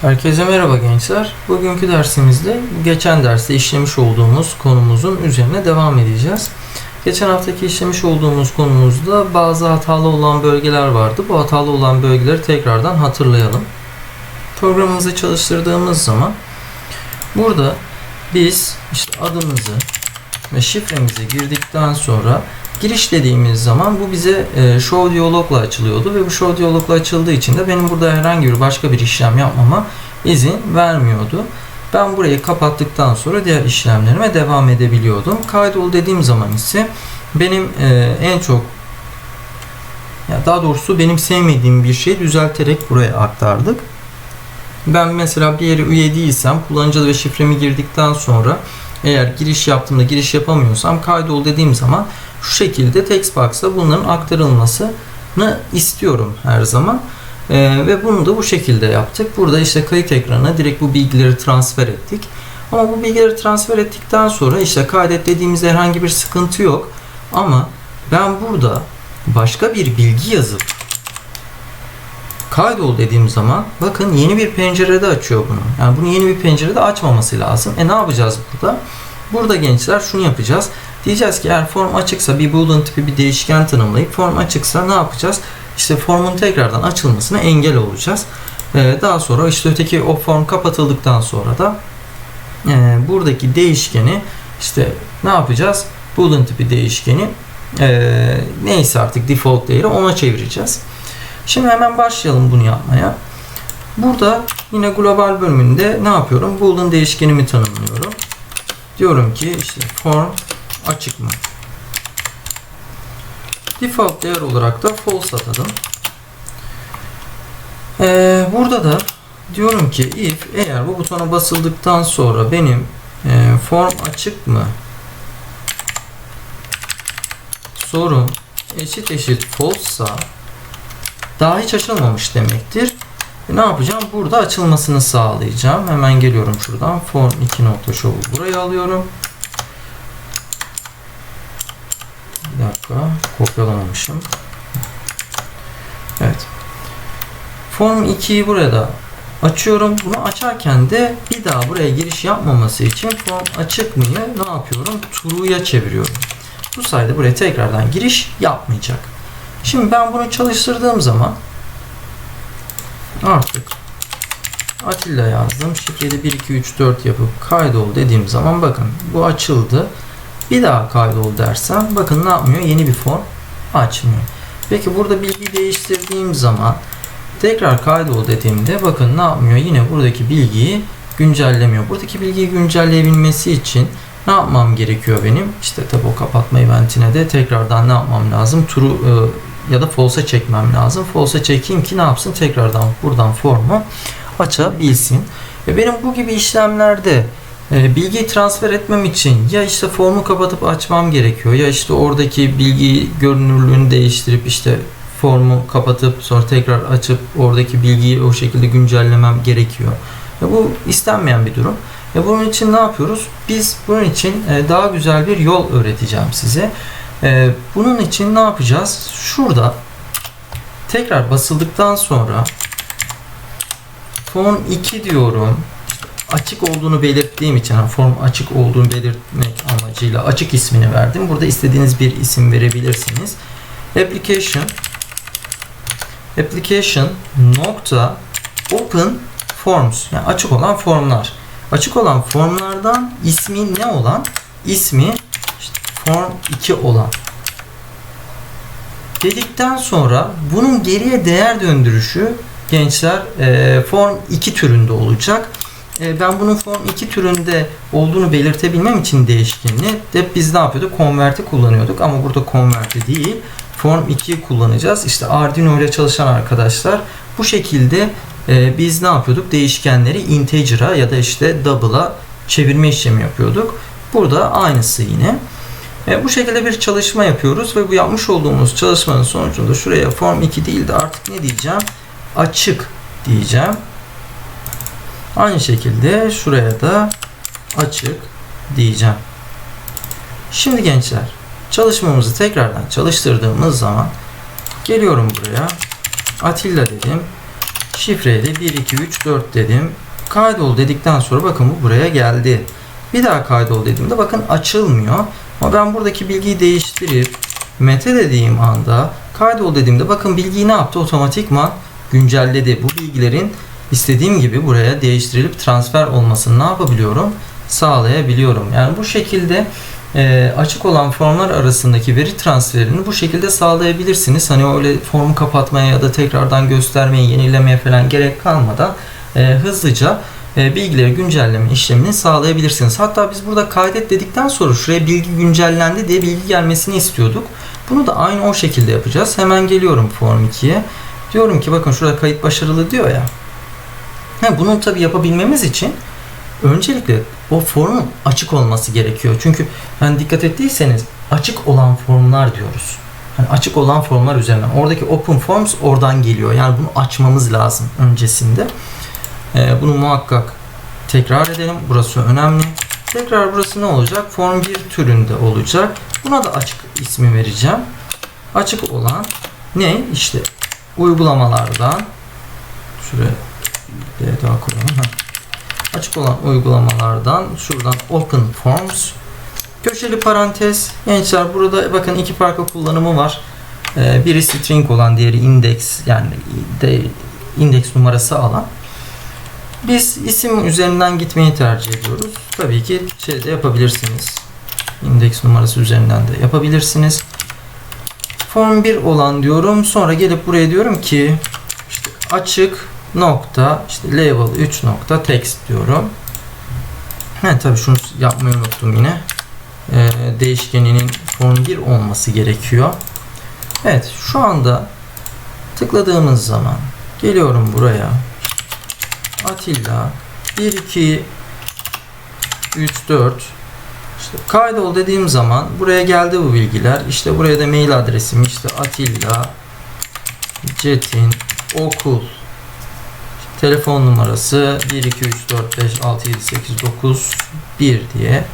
Herkese merhaba gençler. Bugünkü dersimizde geçen derste işlemiş olduğumuz konumuzun üzerine devam edeceğiz. Geçen haftaki işlemiş olduğumuz konumuzda bazı hatalı olan bölgeler vardı. Bu hatalı olan bölgeleri tekrardan hatırlayalım. Programımızı çalıştırdığımız zaman burada biz işte adımızı ve şifremizi girdikten sonra giriş dediğimiz zaman bu bize e, show diyalogla açılıyordu ve bu show diyalogla açıldığı için de benim burada herhangi bir başka bir işlem yapmama izin vermiyordu. Ben burayı kapattıktan sonra diğer işlemlerime devam edebiliyordum. Kaydol dediğim zaman ise benim e, en çok ya daha doğrusu benim sevmediğim bir şeyi düzelterek buraya aktardık. Ben mesela bir yere üye değilsem kullanıcı ve şifremi girdikten sonra eğer giriş yaptığımda giriş yapamıyorsam kaydol dediğim zaman şu şekilde text box'a bunların aktarılmasını istiyorum her zaman. Ee, ve bunu da bu şekilde yaptık. Burada işte kayıt ekranına direkt bu bilgileri transfer ettik. Ama bu bilgileri transfer ettikten sonra işte kaydet dediğimizde herhangi bir sıkıntı yok. Ama ben burada başka bir bilgi yazıp kaydol dediğim zaman bakın yeni bir pencerede açıyor bunu. Yani bunu yeni bir pencerede açmaması lazım. E ne yapacağız burada? Burada gençler şunu yapacağız. Diyeceğiz ki eğer form açıksa bir boolean tipi bir değişken tanımlayıp form açıksa ne yapacağız? İşte formun tekrardan açılmasına engel olacağız. Ee, daha sonra işte öteki o form kapatıldıktan sonra da e, buradaki değişkeni işte ne yapacağız? Boolean tipi değişkeni e, neyse artık default değeri ona çevireceğiz. Şimdi hemen başlayalım bunu yapmaya. Burada yine global bölümünde ne yapıyorum? Boolean değişkenimi tanımlıyorum. Diyorum ki işte form açık mı? Default değer olarak da false atadım. Ee, burada da diyorum ki if eğer bu butona basıldıktan sonra benim e, form açık mı sorun eşit eşit false'sa daha hiç açılmamış demektir. E, ne yapacağım? Burada açılmasını sağlayacağım. Hemen geliyorum şuradan. Form 2 nokta show'u buraya alıyorum. Bir dakika. Kopyalamamışım. Evet. Form 2'yi burada açıyorum. Bunu açarken de bir daha buraya giriş yapmaması için form açık mıyı ne yapıyorum? True'ya çeviriyorum. Bu sayede buraya tekrardan giriş yapmayacak. Şimdi ben bunu çalıştırdığım zaman artık Atilla yazdım. Şifreli 1 2 3 4 yapıp kaydol dediğim zaman bakın bu açıldı. Bir daha kaydol dersem bakın ne yapmıyor? Yeni bir form açmıyor. Peki burada bilgi değiştirdiğim zaman tekrar kaydol dediğimde bakın ne yapmıyor? Yine buradaki bilgiyi güncellemiyor. Buradaki bilgiyi güncelleyebilmesi için ne yapmam gerekiyor benim? İşte tabi o kapatma eventine de tekrardan ne yapmam lazım? True e, ya da false'a çekmem lazım. False'a çekeyim ki ne yapsın? Tekrardan buradan formu açabilsin. Ve benim bu gibi işlemlerde e, bilgiyi transfer etmem için ya işte formu kapatıp açmam gerekiyor ya işte oradaki bilgi görünürlüğünü değiştirip işte formu kapatıp sonra tekrar açıp oradaki bilgiyi o şekilde güncellemem gerekiyor. Ve bu istenmeyen bir durum. Ve bunun için ne yapıyoruz? Biz bunun için e, daha güzel bir yol öğreteceğim size. E, bunun için ne yapacağız? Şurada tekrar basıldıktan sonra form 2 diyorum. Açık olduğunu belirttiğim için yani form açık olduğunu belirtmek amacıyla açık ismini verdim. Burada istediğiniz bir isim verebilirsiniz. Application application nokta open forms yani açık olan formlar. Açık olan formlardan ismi ne olan? İsmi form 2 olan. Dedikten sonra bunun geriye değer döndürüşü gençler e, form 2 türünde olacak. E, ben bunun form 2 türünde olduğunu belirtebilmem için değişkenini de biz ne yapıyorduk? Convert'i kullanıyorduk ama burada convert'i değil form 2'yi kullanacağız. İşte Arduino ile çalışan arkadaşlar bu şekilde e, biz ne yapıyorduk? Değişkenleri integer'a ya da işte double'a çevirme işlemi yapıyorduk. Burada aynısı yine. E, bu şekilde bir çalışma yapıyoruz ve bu yapmış olduğumuz çalışmanın sonucunda şuraya form 2 değil de artık ne diyeceğim? Açık diyeceğim. Aynı şekilde şuraya da açık diyeceğim. Şimdi gençler çalışmamızı tekrardan çalıştırdığımız zaman geliyorum buraya. Atilla dedim. Şifreyi de 1, 2, 3, 4 dedim. Kaydol dedikten sonra bakın bu buraya geldi. Bir daha kaydol dediğimde bakın açılmıyor. Ama ben buradaki bilgiyi değiştirip mete dediğim anda kaydol dediğimde bakın bilgiyi ne yaptı? Otomatikman güncelledi. Bu bilgilerin istediğim gibi buraya değiştirilip transfer olmasını ne yapabiliyorum? Sağlayabiliyorum. Yani bu şekilde e, açık olan formlar arasındaki veri transferini bu şekilde sağlayabilirsiniz. Hani öyle formu kapatmaya ya da tekrardan göstermeye, yenilemeye falan gerek kalmadan e, hızlıca bilgileri güncelleme işlemini sağlayabilirsiniz. Hatta biz burada kaydet dedikten sonra şuraya bilgi güncellendi diye bilgi gelmesini istiyorduk. Bunu da aynı o şekilde yapacağız. Hemen geliyorum Form 2'ye. Diyorum ki bakın şurada kayıt başarılı diyor ya. He, bunu tabi yapabilmemiz için öncelikle o formun açık olması gerekiyor. Çünkü hani dikkat ettiyseniz açık olan formlar diyoruz. Hani açık olan formlar üzerinden. Oradaki open forms oradan geliyor. Yani bunu açmamız lazım öncesinde. Bunu muhakkak tekrar edelim. Burası önemli. Tekrar burası ne olacak? Form 1 türünde olacak. Buna da açık ismi vereceğim. Açık olan ne? İşte uygulamalardan şuraya bir daha koyalım. Heh. Açık olan uygulamalardan şuradan Open Forms köşeli parantez gençler burada bakın iki farklı kullanımı var. Ee, biri string olan diğeri index yani de indeks numarası alan. Biz isim üzerinden gitmeyi tercih ediyoruz. Tabii ki şeyde yapabilirsiniz. İndeks numarası üzerinden de yapabilirsiniz. Form 1 olan diyorum. Sonra gelip buraya diyorum ki işte açık nokta işte label 3 nokta text diyorum. He tabii şunu yapmayı unuttum yine. Ee, değişkeninin form 1 olması gerekiyor. Evet şu anda tıkladığımız zaman geliyorum buraya. Atilla 1 2 3 4 işte kaydol dediğim zaman buraya geldi bu bilgiler. İşte buraya da mail adresim işte Atilla Cetin okul telefon numarası 1 2 3 4 5 6 7 8 9 1 diye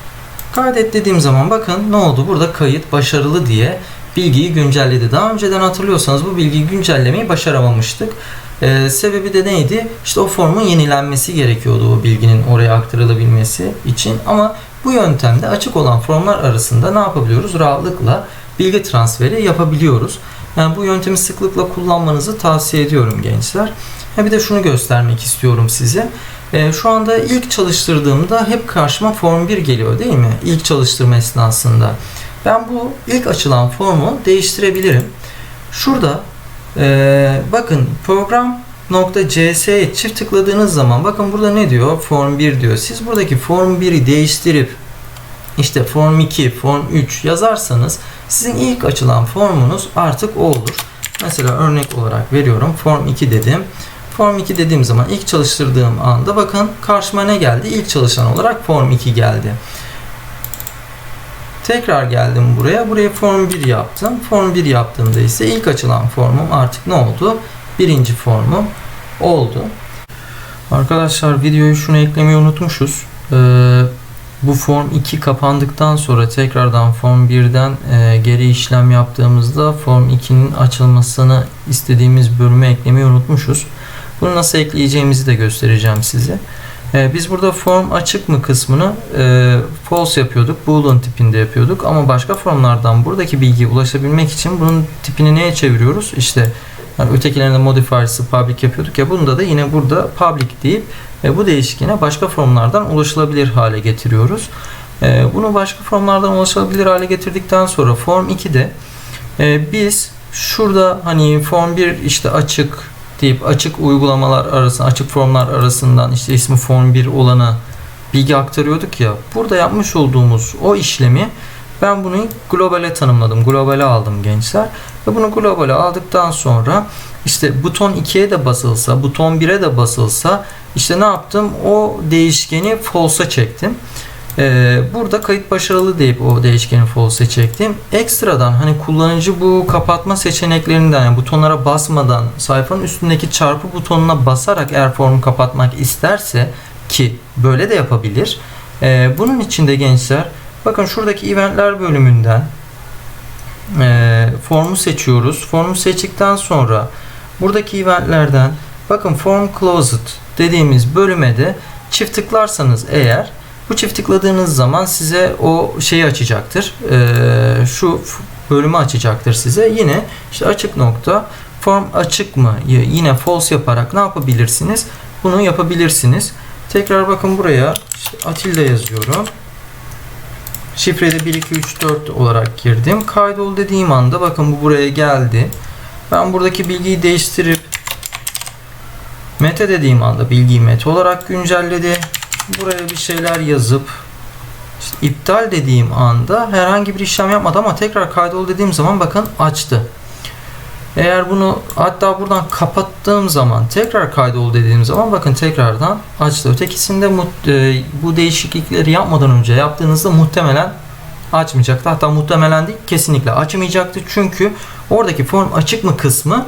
kaydet dediğim zaman bakın ne oldu burada kayıt başarılı diye bilgiyi güncelledi. Daha önceden hatırlıyorsanız bu bilgiyi güncellemeyi başaramamıştık. Ee, sebebi de neydi? İşte o formun yenilenmesi gerekiyordu o bilginin oraya aktarılabilmesi için. Ama bu yöntemde açık olan formlar arasında ne yapabiliyoruz? Rahatlıkla bilgi transferi yapabiliyoruz. Yani bu yöntemi sıklıkla kullanmanızı tavsiye ediyorum gençler. Ha bir de şunu göstermek istiyorum size. Ee, şu anda ilk çalıştırdığımda hep karşıma form 1 geliyor değil mi? İlk çalıştırma esnasında. Ben bu ilk açılan formu değiştirebilirim. Şurada ee, bakın program.cs'ye çift tıkladığınız zaman bakın burada ne diyor? Form 1 diyor. Siz buradaki form 1'i değiştirip işte form 2, form 3 yazarsanız sizin ilk açılan formunuz artık o olur. Mesela örnek olarak veriyorum. Form 2 dedim. Form 2 dediğim zaman ilk çalıştırdığım anda bakın karşıma ne geldi? İlk çalışan olarak Form 2 geldi. Tekrar geldim buraya. Buraya Form 1 yaptım. Form 1 yaptığımda ise ilk açılan formum artık ne oldu? Birinci formum oldu. Arkadaşlar videoyu şunu eklemeyi unutmuşuz. Ee, bu form 2 kapandıktan sonra tekrardan form 1'den e, geri işlem yaptığımızda form 2'nin açılmasını istediğimiz bölüme eklemeyi unutmuşuz. Bunu nasıl ekleyeceğimizi de göstereceğim size. Ee, biz burada form açık mı kısmını e, false yapıyorduk. Boolean tipinde yapıyorduk. Ama başka formlardan buradaki bilgiye ulaşabilmek için bunun tipini neye çeviriyoruz? İşte yani ötekilerinde modifiers'ı public yapıyorduk ya bunda da yine burada public deyip e, bu değişkene başka formlardan ulaşılabilir hale getiriyoruz. E, bunu başka formlardan ulaşılabilir hale getirdikten sonra form 2'de e, biz şurada hani form 1 işte açık deyip açık uygulamalar arasında açık formlar arasından işte ismi form 1 olana bilgi aktarıyorduk ya. Burada yapmış olduğumuz o işlemi ben bunu globale tanımladım. Globale aldım gençler. Ve bunu globale aldıktan sonra işte buton 2'ye de basılsa, buton 1'e de basılsa işte ne yaptım? O değişkeni false'a çektim. Ee, burada kayıt başarılı deyip o değişkeni false'e çektim. Ekstradan hani kullanıcı bu kapatma seçeneklerinden yani butonlara basmadan sayfanın üstündeki çarpı butonuna basarak eğer formu kapatmak isterse ki böyle de yapabilir. Ee, bunun için de gençler bakın şuradaki eventler bölümünden e, formu seçiyoruz. Formu seçtikten sonra buradaki eventlerden Bakın Form Closed dediğimiz bölüme de çift tıklarsanız eğer bu çift tıkladığınız zaman size o şeyi açacaktır. Ee, şu bölümü açacaktır size. Yine işte açık nokta form açık mı? Yine false yaparak ne yapabilirsiniz? Bunu yapabilirsiniz. Tekrar bakın buraya işte Atilla yazıyorum. Şifrede 1 2 3 4 olarak girdim. Kaydol dediğim anda bakın bu buraya geldi. Ben buradaki bilgiyi değiştirip meta dediğim anda bilgiyi meta olarak güncelledi. Buraya bir şeyler yazıp işte iptal dediğim anda herhangi bir işlem yapmadı ama tekrar kaydol dediğim zaman bakın açtı. Eğer bunu hatta buradan kapattığım zaman tekrar kaydol dediğim zaman bakın tekrardan açtı. Ötekisinde e, bu değişiklikleri yapmadan önce yaptığınızda muhtemelen açmayacaktı. Hatta muhtemelen değil kesinlikle açmayacaktı. Çünkü oradaki form açık mı kısmı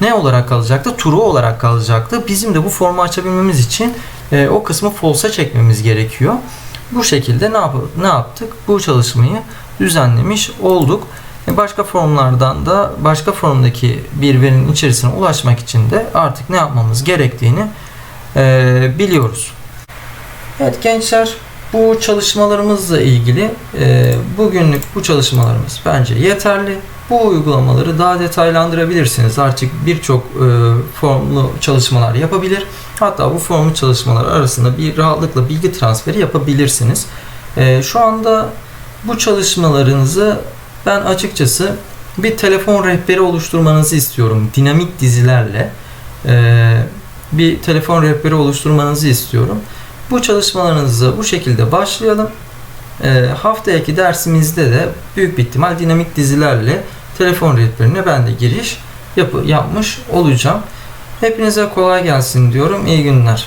ne olarak kalacaktı? True olarak kalacaktı. Bizim de bu formu açabilmemiz için e, o kısmı false'a çekmemiz gerekiyor. Bu şekilde ne, yap ne yaptık? Bu çalışmayı düzenlemiş olduk. E, Başka formlardan da başka formdaki bir verinin içerisine ulaşmak için de artık ne yapmamız gerektiğini e, biliyoruz. Evet gençler bu çalışmalarımızla ilgili e, bugünlük bu çalışmalarımız bence yeterli. Bu uygulamaları daha detaylandırabilirsiniz. Artık birçok e, formlu çalışmalar yapabilir. Hatta bu formlu çalışmalar arasında bir rahatlıkla bilgi transferi yapabilirsiniz. E, şu anda bu çalışmalarınızı ben açıkçası bir telefon rehberi oluşturmanızı istiyorum. Dinamik dizilerle e, bir telefon rehberi oluşturmanızı istiyorum. Bu çalışmalarınızı bu şekilde başlayalım. E, haftaki dersimizde de büyük bir ihtimal dinamik dizilerle telefon rehberine ben de giriş yapı, yapmış olacağım. Hepinize kolay gelsin diyorum. İyi günler.